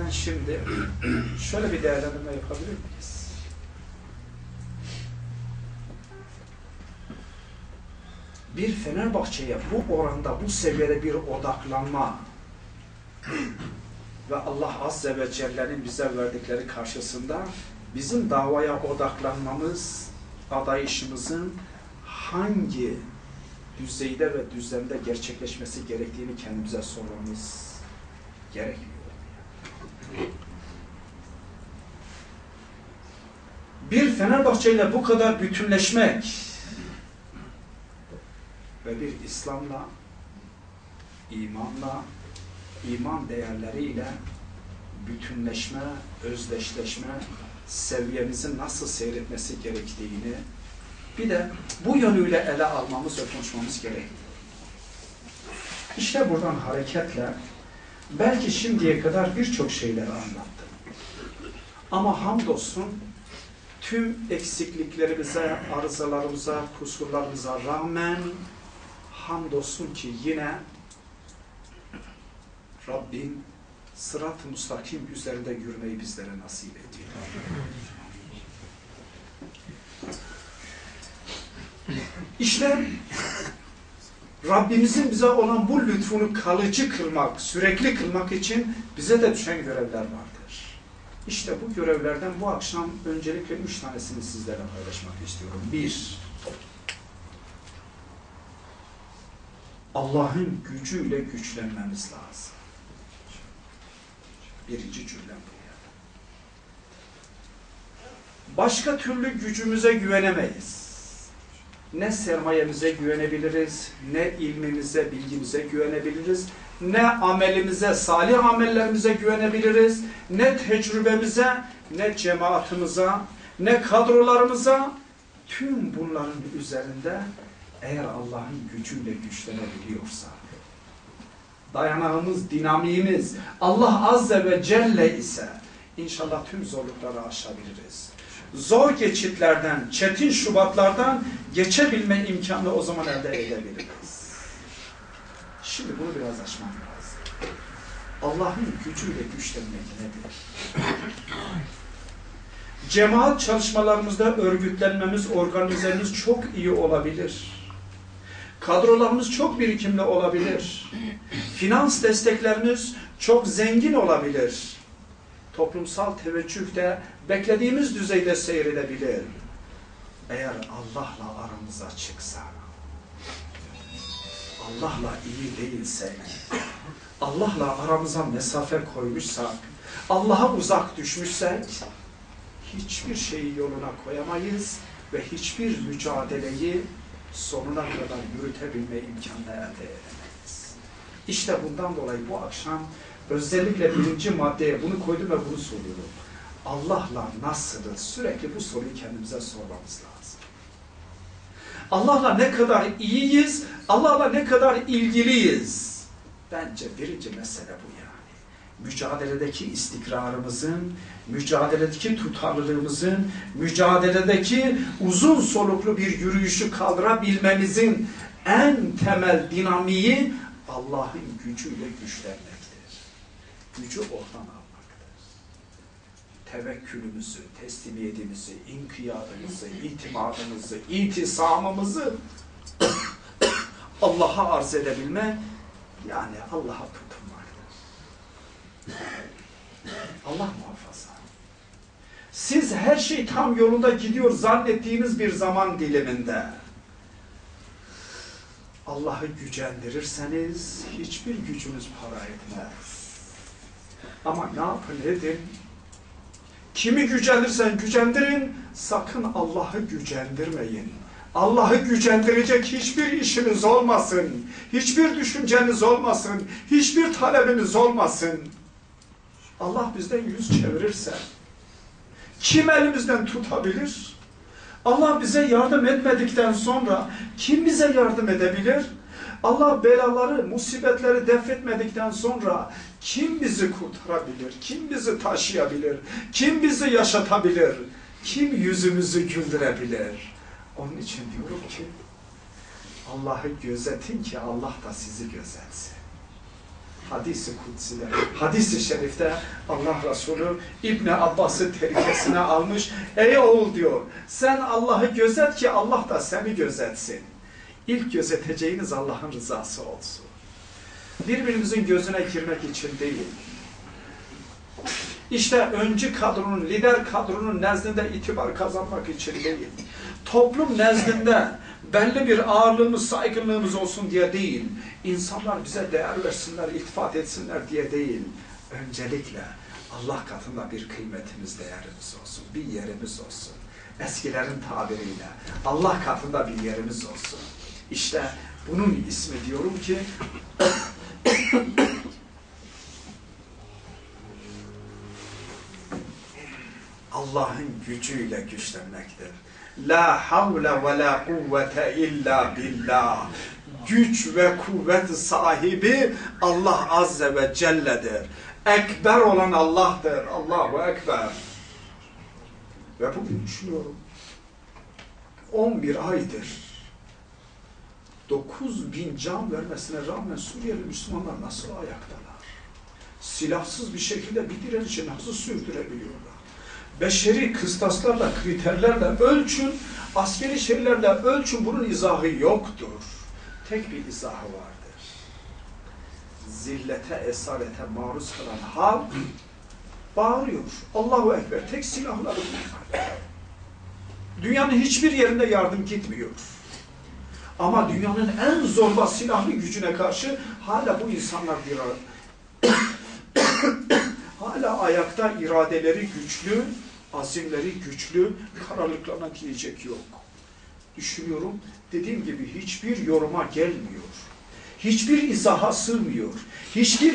üzerinden şimdi şöyle bir değerlendirme yapabilir miyiz? Bir Fenerbahçe'ye bu oranda, bu seviyede bir odaklanma ve Allah Azze ve Celle'nin bize verdikleri karşısında bizim davaya odaklanmamız, adayışımızın hangi düzeyde ve düzlemde gerçekleşmesi gerektiğini kendimize sormamız gerekiyor. Bir Fenerbahçe ile bu kadar bütünleşmek ve bir İslam'la, imanla, iman değerleriyle bütünleşme, özdeşleşme, seviyemizin nasıl seyretmesi gerektiğini bir de bu yönüyle ele almamız ve konuşmamız gerekli. İşte buradan hareketle belki şimdiye kadar birçok şeyleri anlattım. Ama hamdolsun tüm eksikliklerimize, arızalarımıza, kusurlarımıza rağmen hamdolsun ki yine Rabbim sırat-ı müstakim üzerinde yürümeyi bizlere nasip ediyor. İşte Rabbimizin bize olan bu lütfunu kalıcı kılmak, sürekli kılmak için bize de düşen görevler vardır. İşte bu görevlerden bu akşam öncelikle üç tanesini sizlerle paylaşmak istiyorum. Bir, Allah'ın gücüyle güçlenmemiz lazım. Birinci cümlem bu. Başka türlü gücümüze güvenemeyiz. Ne sermayemize güvenebiliriz, ne ilmimize, bilgimize güvenebiliriz, ne amelimize, salih amellerimize güvenebiliriz, ne tecrübemize, ne cemaatimize, ne kadrolarımıza, tüm bunların üzerinde eğer Allah'ın gücüyle güçlenebiliyorsa, dayanağımız, dinamiğimiz Allah Azze ve Celle ise inşallah tüm zorlukları aşabiliriz. Zor geçitlerden, çetin şubatlardan geçebilme imkanı o zaman elde edebiliriz. Şimdi bunu biraz açmam lazım. Allah'ın gücüyle güçlenmek nedir? Cemaat çalışmalarımızda örgütlenmemiz, organizemiz çok iyi olabilir. Kadrolarımız çok birikimli olabilir. Finans desteklerimiz çok zengin olabilir. Toplumsal teveccüh de beklediğimiz düzeyde seyredebilir. Eğer Allah'la aramıza çıksa, Allah'la iyi değilsek, Allah'la aramıza mesafe koymuşsak, Allah'a uzak düşmüşsek, hiçbir şeyi yoluna koyamayız ve hiçbir mücadeleyi sonuna kadar yürütebilme imkanını elde edemeyiz. İşte bundan dolayı bu akşam özellikle birinci maddeye bunu koydum ve bunu soruyorum. Allah'la nasılız? Sürekli bu soruyu kendimize sormamız lazım. Allah'la ne kadar iyiyiz? Allah'la ne kadar ilgiliyiz? Bence birinci mesele bu yani. Mücadeledeki istikrarımızın, mücadeledeki tutarlılığımızın, mücadeledeki uzun soluklu bir yürüyüşü kaldırabilmemizin en temel dinamiği Allah'ın gücüyle güçlenmektir. Gücü oradan almaktır. Tevekkülümüzü, teslimiyetimizi, inkiyadımızı, itimadımızı, itisamımızı Allah'a arz edebilme, yani Allah'a tutunmaktır. Allah muhafaza. Siz her şey tam yolunda gidiyor zannettiğiniz bir zaman diliminde Allah'ı gücendirirseniz hiçbir gücünüz para etmez. Ama ne yapın edin? Kimi gücendirsen gücendirin, sakın Allah'ı gücendirmeyin. Allah'ı gücendirecek hiçbir işiniz olmasın, hiçbir düşünceniz olmasın, hiçbir talebiniz olmasın. Allah bizden yüz çevirirse, kim elimizden tutabilir? Allah bize yardım etmedikten sonra kim bize yardım edebilir? Allah belaları, musibetleri def etmedikten sonra kim bizi kurtarabilir? Kim bizi taşıyabilir? Kim bizi yaşatabilir? Kim yüzümüzü güldürebilir? Onun için diyorum ki Allah'ı gözetin ki Allah da sizi gözetsin. hadisi kutside, hadisi şerifte Allah Resulü İbni Abbas'ı terikesine almış. Ey oğul diyor, sen Allah'ı gözet ki Allah da seni gözetsin. İlk gözeteceğiniz Allah'ın rızası olsun. Birbirimizin gözüne girmek için değil. İşte öncü kadronun, lider kadronun nezdinde itibar kazanmak için değil. Toplum nezdinde belli bir ağırlığımız, saygınlığımız olsun diye değil. İnsanlar bize değer versinler, iltifat etsinler diye değil. Öncelikle Allah katında bir kıymetimiz, değerimiz olsun, bir yerimiz olsun. Eskilerin tabiriyle Allah katında bir yerimiz olsun. İşte bunun ismi diyorum ki Allah'ın gücüyle güçlenmektir. La havle ve la kuvvete illa billah. Güç ve kuvvet sahibi Allah Azze ve Celle'dir. Ekber olan Allah'tır. Allahu Ekber. Ve bugün düşünüyorum. 11 aydır 9 bin can vermesine rağmen Suriyeli Müslümanlar nasıl ayaktalar? Silahsız bir şekilde bir direnişi nasıl sürdürebiliyorlar? Beşeri kıstaslarla, kriterlerle ölçün, askeri şeylerle ölçün bunun izahı yoktur. Tek bir izahı vardır. Zillete, esarete maruz kalan hal bağırıyor. Allahu Ekber. Tek silahları. Dünyanın hiçbir yerinde yardım gitmiyor. Ama dünyanın en zorba silahlı gücüne karşı hala bu insanlar bir hala ayakta iradeleri güçlü, azimleri güçlü, kararlılıklarına diyecek yok. Düşünüyorum, dediğim gibi hiçbir yoruma gelmiyor. Hiçbir izaha sığmıyor. Hiçbir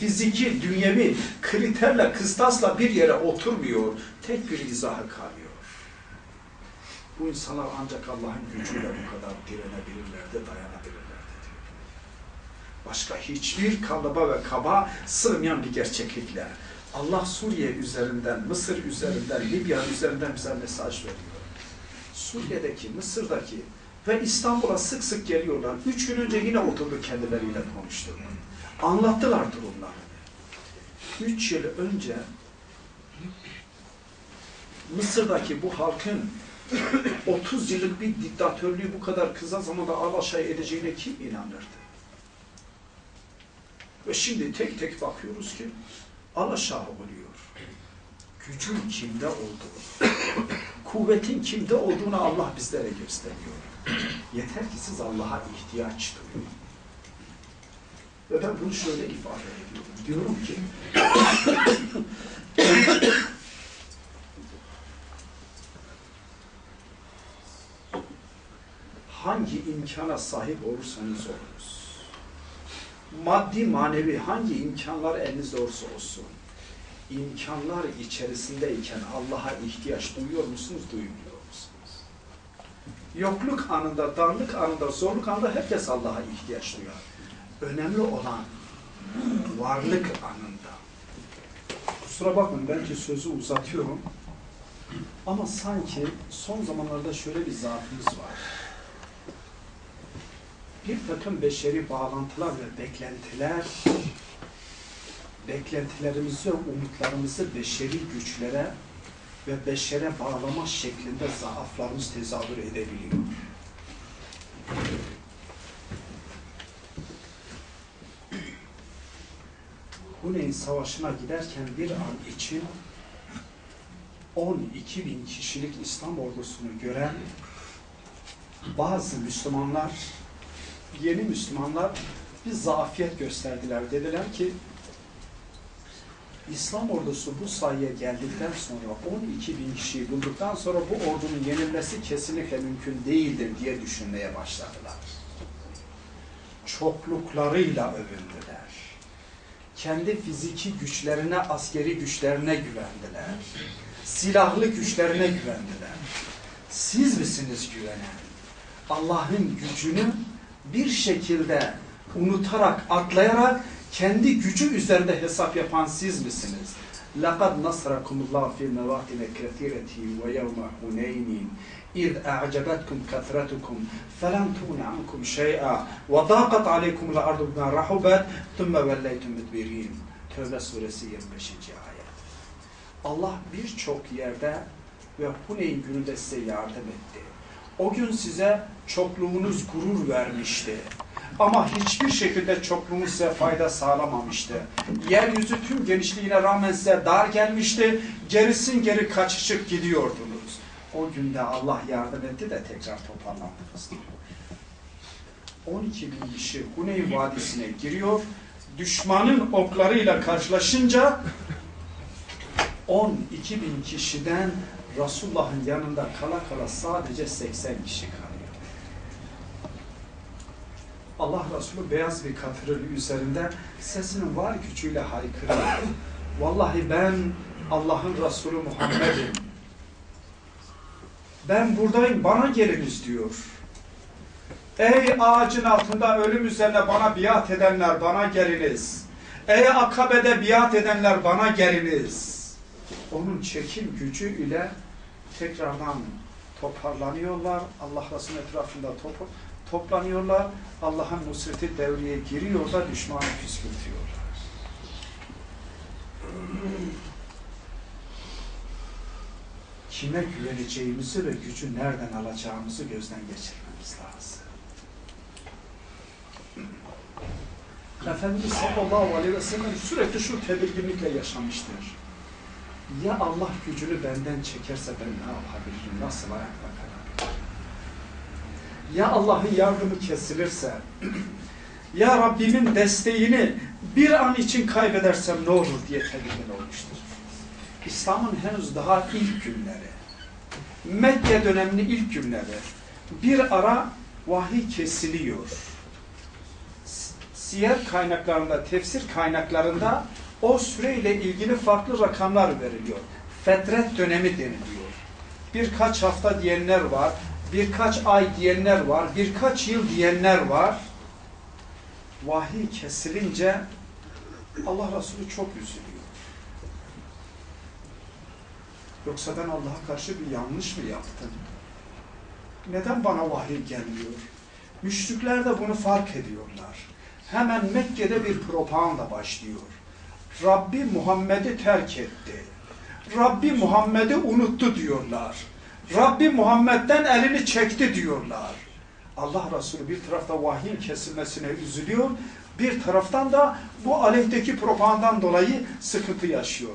fiziki, dünyevi kriterle, kıstasla bir yere oturmuyor. Tek bir izahı kalıyor. Bu insanlar ancak Allah'ın gücüyle bu kadar direnebilirler de dayanabilirler de diyor. Başka hiçbir kalıba ve kaba sığmayan bir gerçeklikle. Allah Suriye üzerinden, Mısır üzerinden, Libya üzerinden bize mesaj veriyor. Suriye'deki, Mısır'daki ve İstanbul'a sık sık geliyorlar. Üç gün önce yine oturdu kendileriyle konuştu. Anlattılar durumlarını. Üç yıl önce Mısır'daki bu halkın 30 yıllık bir diktatörlüğü bu kadar kısa zamanda alaşağı edeceğine kim inanırdı? Ve şimdi tek tek bakıyoruz ki alaşağı oluyor. Gücün kimde olduğu, kuvvetin kimde olduğunu Allah bizlere gösteriyor. Yeter ki siz Allah'a ihtiyaç duyun. Ve ben bunu şöyle ifade ediyorum. Diyorum ki hangi imkana sahip olursanız olunuz, maddi manevi hangi imkanlar elinizde olursa olsun, imkanlar içerisindeyken Allah'a ihtiyaç duyuyor musunuz, duymuyor musunuz? Yokluk anında, darlık anında, zorluk anında herkes Allah'a ihtiyaç duyar. Önemli olan varlık anında. Kusura bakmayın belki sözü uzatıyorum. Ama sanki son zamanlarda şöyle bir zaafımız var bir takım beşeri bağlantılar ve beklentiler beklentilerimizi umutlarımızı beşeri güçlere ve beşere bağlama şeklinde zaaflarımız tezahür edebiliyor. Huneyn Savaşı'na giderken bir an için 12 bin kişilik İslam ordusunu gören bazı Müslümanlar yeni Müslümanlar bir zafiyet gösterdiler. Dediler ki İslam ordusu bu sayıya geldikten sonra 12 bin kişiyi bulduktan sonra bu ordunun yenilmesi kesinlikle mümkün değildir diye düşünmeye başladılar. Çokluklarıyla övündüler. Kendi fiziki güçlerine, askeri güçlerine güvendiler. Silahlı güçlerine güvendiler. Siz misiniz güvenen? Allah'ın gücünü bir şekilde unutarak, atlayarak kendi gücü üzerinde hesap yapan siz misiniz? لَقَدْ نَصْرَكُمُ اللّٰهُ فِي مَوَاطِنَ كَثِيرَةٍ وَيَوْمَ حُنَيْنٍ اِذْ اَعْجَبَتْكُمْ كَثْرَتُكُمْ فَلَمْ تُغْنِ عَنْكُمْ شَيْئًا وَضَاقَتْ عَلَيْكُمُ الْأَرْضُ بِمَا رَحُبَتْ ثُمَّ وَلَّيْتُمْ مُدْبِرِينَ Tövbe suresi 25. ayet. Allah birçok yerde ve Huneyn gününde size yardım etti. O gün size çokluğunuz gurur vermişti. Ama hiçbir şekilde çokluğunuz size fayda sağlamamıştı. Yeryüzü tüm genişliğine rağmen size dar gelmişti. Gerisin geri kaçışıp gidiyordunuz. O günde Allah yardım etti de tekrar toparlandınız. 12 bin kişi Huneyn Vadisi'ne giriyor. Düşmanın oklarıyla karşılaşınca 12 bin kişiden Resulullah'ın yanında kala kala sadece 80 kişi kalıyor. Allah Resulü beyaz bir katırın üzerinde sesinin var gücüyle haykırıyor. Vallahi ben Allah'ın Resulü Muhammed'im. Ben buradayım bana geliniz diyor. Ey ağacın altında ölüm üzerine bana biat edenler bana geliniz. Ey akabede biat edenler bana geliniz. Onun çekim gücü ile tekrardan toparlanıyorlar. Allah Resulü etrafında topu, toplanıyorlar. Allah'ın nusreti devreye giriyor da düşmanı püskürtüyorlar. Kime güveneceğimizi ve gücü nereden alacağımızı gözden geçirmemiz lazım. Efendimiz sallallahu aleyhi ve sellem sürekli şu tedirginlikle yaşamıştır. Ya Allah gücünü benden çekerse ben ne yapabilirim? Nasıl ayakta? Ya Allah'ın yardımı kesilirse, ya Rabbimin desteğini bir an için kaybedersem ne olur diye tedirgin olmuştur. İslam'ın henüz daha ilk günleri, Mekke döneminin ilk günleri, bir ara vahiy kesiliyor. Siyer kaynaklarında, tefsir kaynaklarında o süreyle ilgili farklı rakamlar veriliyor. Fetret dönemi deniliyor. Birkaç hafta diyenler var, birkaç ay diyenler var, birkaç yıl diyenler var. Vahiy kesilince Allah Resulü çok üzülüyor. Yoksa ben Allah'a karşı bir yanlış mı yaptım? Neden bana vahiy gelmiyor? Müşrikler de bunu fark ediyorlar. Hemen Mekke'de bir propaganda başlıyor. Rabbi Muhammed'i terk etti. Rabbi Muhammed'i unuttu diyorlar. Rabbi Muhammed'den elini çekti diyorlar. Allah Resulü bir tarafta vahyin kesilmesine üzülüyor, bir taraftan da bu aleyhteki propagandadan dolayı sıkıntı yaşıyor.